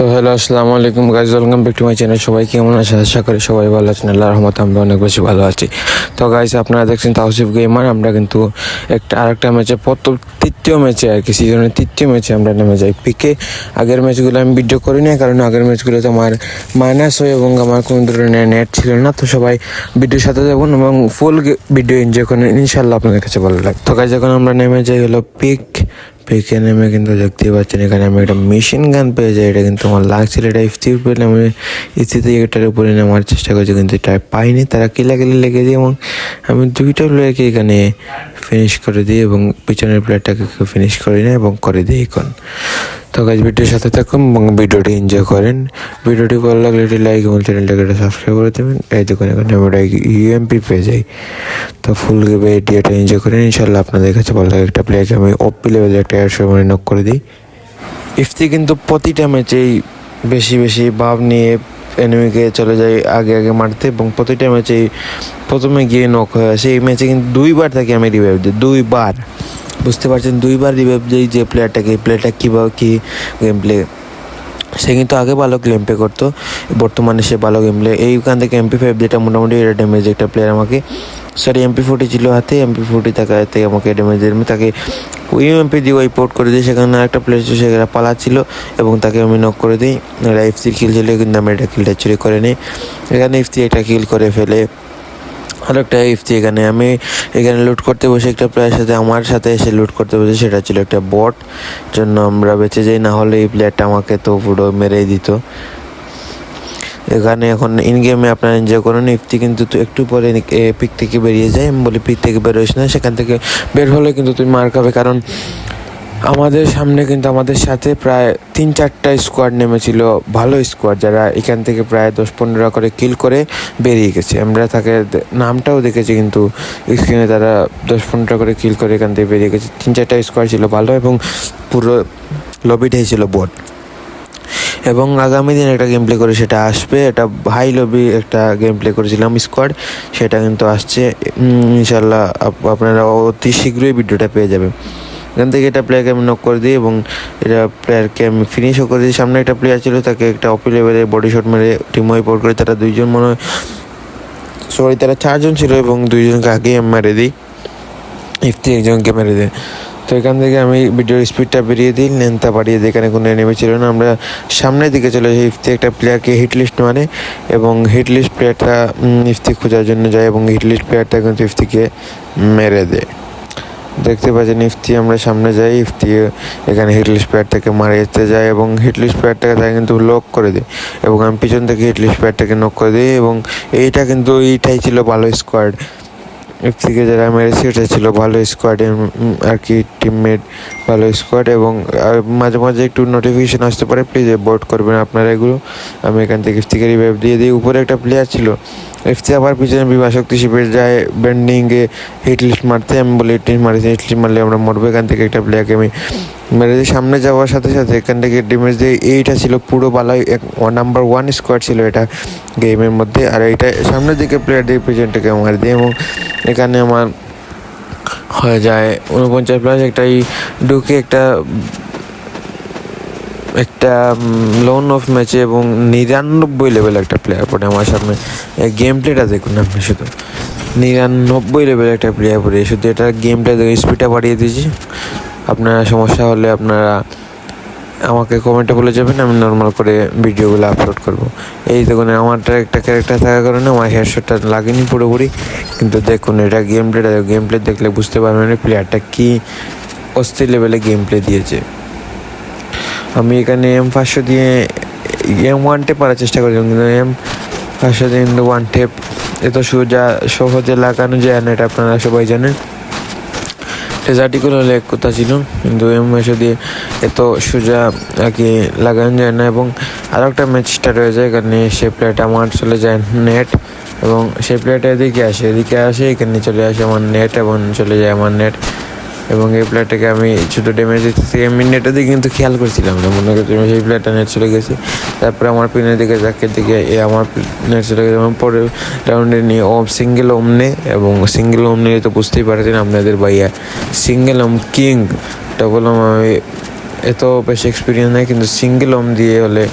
তো হ্যালো আসসালামু আলাইকুম guys welcome back to my channel সবাই কেমন আছে আশা করি সবাই ভালো আছেন। আল্লাহ রহমত আমরা অনেক বেশি ভালো আছি। তো গাইজ আপনারা দেখছেন তাওসিফ গেমার আমরা কিন্তু একটা, আরেকটা ম্যাচে প্রথম, তৃতীয় ম্যাচে আর কি সিজনের তৃতীয় ম্যাচে আমরা নেমে যাই। পিকে আগের ম্যাচগুলো আমি ভিডিও করি না কারণ আগের ম্যাচগুলোতে আমার মাইনাস হয় এবং আমার কোনো ধরনের নেট ছিল না। তো সবাই ভিডিওর সাথে যাবেন এবং ফুল ভিডিও এনজয় করেন। ইনশাল্লাহ আপনাদের কাছে ভালো লাগে তো গাইজ যখন আমরা নেমে যাই হলো পিক পিকে আমি কিন্তু দেখতে পাচ্ছেন এখানে আমি একটা মেশিন গান পেয়ে যাই এটা কিন্তু আমার লাগছিল এটা স্থির পেলে আমি স্থিতি এটার উপরে নেওয়ার চেষ্টা করছি কিন্তু এটা পাইনি তারা কিলাকিলি লেগে যায় এবং আমি দুইটা প্লেয়ারকে এখানে ফিনিশ করে দিই এবং পিছনের প্লেয়ারটাকে ফিনিশ করি না এবং করে দিই এখন তো গাছ ভিডিওর সাথে থাকুন এবং ভিডিওটি এনজয় করেন। ভিডিওটি ভালো লাগলে এটি লাইক এবং চ্যানেলটাকে একটা সাবস্ক্রাইব করে দেবেন। এই দেখুন এখানে আমরা ইউএমপি পেয়ে যাই। তো ফুল গেমে এটিটা এনজয় করেন। ইনশাল্লাহ আপনাদের কাছে ভালো লাগে একটা প্লেয়ারকে আমি ওপি লেভেলে একটা একশো মানে নক করে দিই। ইফতি কিন্তু প্রতিটা ম্যাচেই বেশি বেশি ভাব নিয়ে এনিমিকে চলে যায় আগে আগে মারতে এবং প্রতিটা ম্যাচে প্রথমে গিয়ে নক হয়ে আসে। এই ম্যাচে কিন্তু দুইবার তাকে আমি রিভাইভ দিই, দুইবার। বুঝতে পারছেন? দুইবার রিভাইভ দিই যে প্লেয়ারটাকে এই প্লেয়ারটা কীভাবে কী গেম প্লে সে কিন্তু আগে ভালো গেম প্লে করতো। বর্তমানে সে ভালো গেম প্লে এইখান থেকে এমপি ফাইভ যেটা মোটামুটি এটা ড্যামেজ একটা প্লেয়ার আমাকে সরি এমপি ফোর্টি ছিল হাতে এমপি ফোর্টি থাকা থেকে আমাকে ড্যামেজ দিয়ে। তাকে ওই এমপি দিয়ে ওই পোর্ট করে দিই। সেখানে আরেকটা প্লেয়ার ছিল সেখানে পালাচ্ছিল এবং তাকে আমি নক করে দিই। এটা এফসির কিল ছিল কিন্তু আমি এটা কিলটা চুরি করে নিই এখানে এফসি একটা কিল করে ফেলে। আরও একটা ইফতি এখানে আমি এখানে লুট করতে বসে একটা প্লেয়ার সাথে, আমার সাথে এসে লুট করতে বসে, সেটা ছিল একটা বট জন্য আমরা বেঁচে যাই, না হলে এই প্লেয়ারটা আমাকে তো পুরো মেরেই দিত। এখানে এখন ইন গেমে আপনারা এনজয় করুন ইফতি কিন্তু একটু পরে পিক থেকে বেরিয়ে যায়, আমি বলি পিক থেকে বেরোস না, সেখান থেকে বের হলে কিন্তু তুমি মার খাবে, কারণ আমাদের সামনে কিন্তু আমাদের সাথে প্রায় তিন চারটা স্কোয়াড নেমেছিল। ভালো স্কোয়াড যারা এখান থেকে প্রায় দশ পনেরো করে কিল করে বেরিয়ে গেছে। আমরা তাকে নামটাও দেখেছি কিন্তু স্ক্রিনে তারা দশ পনেরো করে কিল করে এখান থেকে বেরিয়ে গেছে। তিন চারটা স্কোয়াড ছিল ভালো এবং পুরো লবিটাই ছিল বট এবং আগামী দিন একটা গেম প্লে করে সেটা আসবে। এটা হাই লবি একটা গেম প্লে করেছিলাম স্কোয়াড সেটা কিন্তু আসছে। ইনশাল্লাহ আপ- আপনারা অতি শীঘ্রই ভিডিওটা পেয়ে যাবেন। এখান থেকে এটা প্লেয়ারকে আমি নক করে দিই এবং এটা প্লেয়ারকে আমি ফিনিশও করে দিই। সামনে একটা প্লেয়ার ছিল, তাকে একটা অপি লেভেলে বডি শট মেরে টিম ওয়াইপ করে তারা দুইজন মনে হয় সরি তারা চারজন ছিল এবং দুইজনকে আগেই আমি মেরে দিই। ইফতি একজনকে মেরে দেয়। তো এখান থেকে আমি ভিডিওর স্পিডটা বেরিয়ে দিই লেন্থটা বাড়িয়ে দিই, এখানে কোনো এনিমি ছিল না। আমরা সামনের দিকে চলে যাই ইফতি একটা প্লেয়ারকে হিট লিস্ট মানে এবং হিট লিস্ট প্লেয়ারটা ইফতি খোঁজার জন্য যায় এবং হিট লিস্ট প্লেয়ারটা কিন্তু ইফতিকে মেরে দেয়। দেখতে পাচ্ছেন ইফতি আমরা সামনে যাই ইফতি এখানে হিটলিস্ট প্লেয়ারটাকে মারিয়ে যায় এবং হিটলিস্ট প্লেয়ারটাকে তাই কিন্তু লক করে দিই এবং আমি পিছন থেকে হিটলিস্ট প্লেয়ারটাকে নক করে দিই এবং এইটা কিন্তু এইটাই ছিল ভালো স্কোয়াড থেকে যারা মেরেছে এটা ছিল ভালো স্কোয়াড আর কি টিমমেট ভালো স্কোয়াড এবং মাঝে মাঝে একটু নোটিফিকেশন আসতে পারে প্লিজ বোর্ড করবেন আপনারা এগুলো। আমি এখান থেকে থেকে রিভাইভ দিয়ে দিই। উপরে একটা প্লেয়ার ছিল এফসি আবার পিছনে বিভা শক্তি শিবের যায় বেন্ডিংয়ে হিট লিস্ট মারতে, আমি বলি হিট লিস্ট মারিতে হিট লিস্ট মারলে আমরা মরবো, এখান থেকে একটা প্লেয়ারকে আমি মেরে দিয়ে সামনে যাওয়ার সাথে সাথে এখান থেকে ডিমেজ দিয়ে এইটা ছিল পুরো বালাই নাম্বার ওয়ান স্কোয়াড ছিল এটা গেমের মধ্যে। আর এইটা সামনের দিকে প্লেয়ার দিয়ে পিছনটাকে মারি দিই এবং এখানে আমার হয়ে যায় উনপঞ্চাশ প্লাস একটাই ঢুকে একটা একটা লোন অফ ম্যাচে এবং নিরানব্বই লেভেল একটা প্লেয়ার পড়ে আমার সামনে। গেম প্লেটা দেখুন আপনি শুধু। নিরানব্বই লেভেল একটা প্লেয়ার পড়ে। শুধু এটা গেমটা স্পিডটা বাড়িয়ে দিয়েছি। আপনারা সমস্যা হলে আপনারা আমাকে কমেন্টে বলে যাবেন, আমি নর্মাল করে ভিডিওগুলো আপলোড করব। এই দেখুন আমারটা একটা ক্যারেক্টার থাকার কারণে আমার হেডশটটা লাগেনি পুরোপুরি। কিন্তু দেখুন, এটা গেম প্লেটা গেম প্লে দেখলে বুঝতে পারবেন প্লেয়ারটা কী অস্থির লেভেলে গেম প্লে দিয়েছে। আমি এখানে এম পাঁচশো দিয়ে এম ওয়ান টেপ পারার চেষ্টা করেছিলাম কিন্তু এম পাঁচশো দিয়ে কিন্তু ওয়ান টেপ এত সোজা, সহজে লাগানো যায় না, এটা আপনারা সবাই জানেন। রেজার্টিকুল হলে এক কথা ছিল, কিন্তু এম পাঁচশো দিয়ে এত সোজা আর কি লাগানো যায় না, এবং আরও একটা ম্যাচ স্টার্ট হয়ে যায়, এখানে সে প্লেয়ারটা আমার চলে যায় নেট এবং সে প্লেয়ারটা এদিকে আসে এদিকে আসে, এখানে চলে আসে আমার নেট এবং চলে যায় আমার নেট এবং এই প্লেয়ারটাকে আমি ছোটো ড্যামেজ দিতেছি। আমি নেটের দিকে কিন্তু খেয়াল করছিলাম না। মনে করছি সেই প্লেয়ারটা নেট চলে গেছে। তারপরে আমার পিনের দিকে যাকে দিকে, এ আমার নেট চলে গেছে। এবং পরে রাউন্ডে নিয়ে, ও সিঙ্গেল ওম নে, এবং সিঙ্গেল ওম নিয়ে তো বুঝতেই পারছেন আপনাদের ভাইয়া। সিঙ্গেল ওম কিং এটা বললাম আমি এত বেশি এক্সপিরিয়েন্স নেই, কিন্তু সিঙ্গেল ওম দিয়ে হলে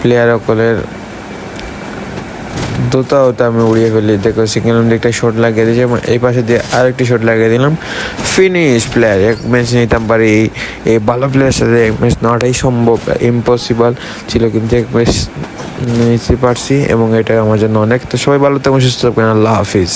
প্লেয়ার সকলের দুটা ওটা আমি উড়িয়ে ফেলি। দেখো দিয়ে একটা শট লাগিয়ে দিয়েছি, এবং এই পাশে দিয়ে আরেকটি শট লাগিয়ে দিলাম। ফিনিশ প্লেয়ার এক ম্যাচ নিতাম পারি, এই ভালো প্লেয়ারের সাথে এক ম্যাচ নেওয়াটাই সম্ভব ইম্পসিবল ছিল, কিন্তু এক ম্যাচ নিতে পারছি, এবং এটা আমার জন্য অনেক। তো সবাই ভালো থাকবেন সুস্থ থাকবেন আল্লাহ হাফিজ।